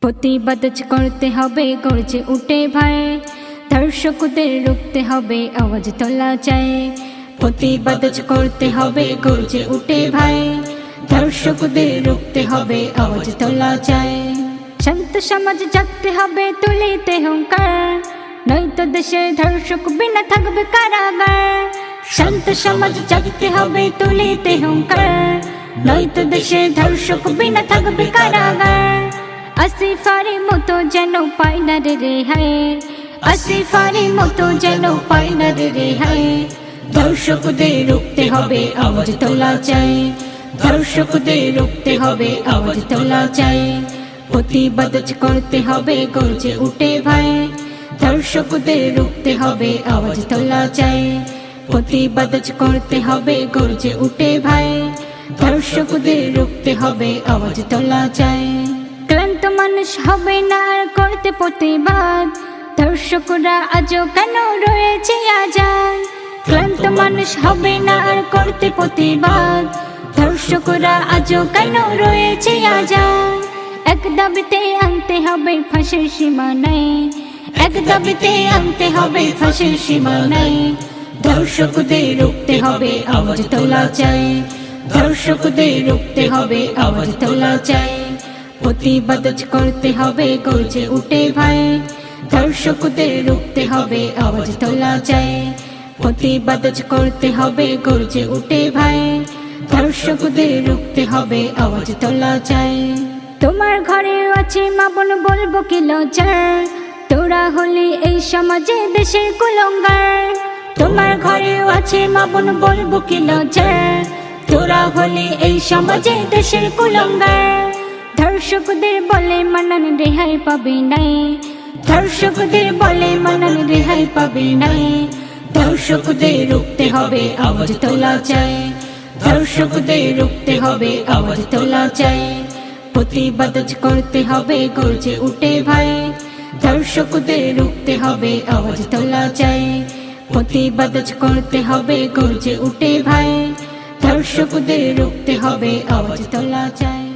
প্রতিবাদ করতে হবে গর্জে উঠে ভাই দর্শকদের রুখতে হবে আওয়াজ তোলা চাই। প্রতিবাদ করতে হবে গর্জে উঠে ভাই দর্শকদের রুখতে হবে আওয়াজ তোলা চাই। শান্ত সমাজ জাগতে হবে, তুলিতে হুঙ্কার। নয়তো দেশের ধর্ষক বিনা থাকবে কারাগার। শান্ত সমাজ জাগতে হবে, তুলিতে হুঙ্কার। নয়তো দেশের ধর্ষক বিনা থাকবে কারাগার। আসিফারি মতো যেন পাই না রে রেহাই আসিফারি মতো যেন পাই না রে রেহাই দর্শকদের রুখতে হবে আওয়াজ তোলা চাই দর্শকদের রুখতে হবে আওয়াজ তোলা চাই প্রতিবাদ করতে হবে গর্জে উঠে ভাই দর্শকদের রুখতে হবে আওয়াজ তোলা চাই প্রতিবাদ করতে হবে গর্জে উঠে ভাই দর্শকদের রুখতে হবে আওয়াজ তোলা চাই ক্লান্ত মানুষ হবে না আর করতে প্রতিবাদ। দর্শকরা আজও কেন রয়েছে আজাদ? ক্লান্ত মানুষ হবে না আর করতে প্রতিবাদ। দর্শকরা আজও কেন রয়েছে আজাদ? এক দাবিতে আনতে হবে ফাঁসের সীমানায়। এক দাবিতে আনতে হবে ফাঁসের সীমানায়। দর্শকদের রুখতে হবে আওয়াজ তোলা চাই। দর্শকদের রুখতে হবে আওয়াজ তোলা চাই। প্রতিবাদ করতে হবে গর্জে উঠে ভাই দর্শকদের রুখতে হবে আওয়াজ তোলা চাই প্রতিবাদ করতে হবে গর্জে উঠে ভাই দর্শকদের রুখতে হবে আওয়াজ তোলা চাই তোমার ঘরে আছে মা বোন, বলব কি লজ্জার তোরা হলি এই সমাজে দেশের কুলঙ্গার। তোমার ঘরে আছে মা বোন, বলব কি লজ্জার তোরা হলি এই সমাজে দেশের কুলঙ্গার। দর্শকদের বলে মানান রেহাই পাবে নাই। দর্শকদের বলে মানান রেহাই পাবে নাই। দর্শকদের রুখতে হবে আওয়াজ তোলা চাই। দর্শকদের রুখতে হবে আওয়াজ তোলা চাই। প্রতিবাদ করতে হবে গর্জে উঠে ভাই। দর্শকদের রুখতে হবে আওয়াজ তোলা চাই। প্রতিবাদ করতে হবে গর্জে উঠে ভাই। দর্শকদের রুখতে হবে আওয়াজ তোলা চাই।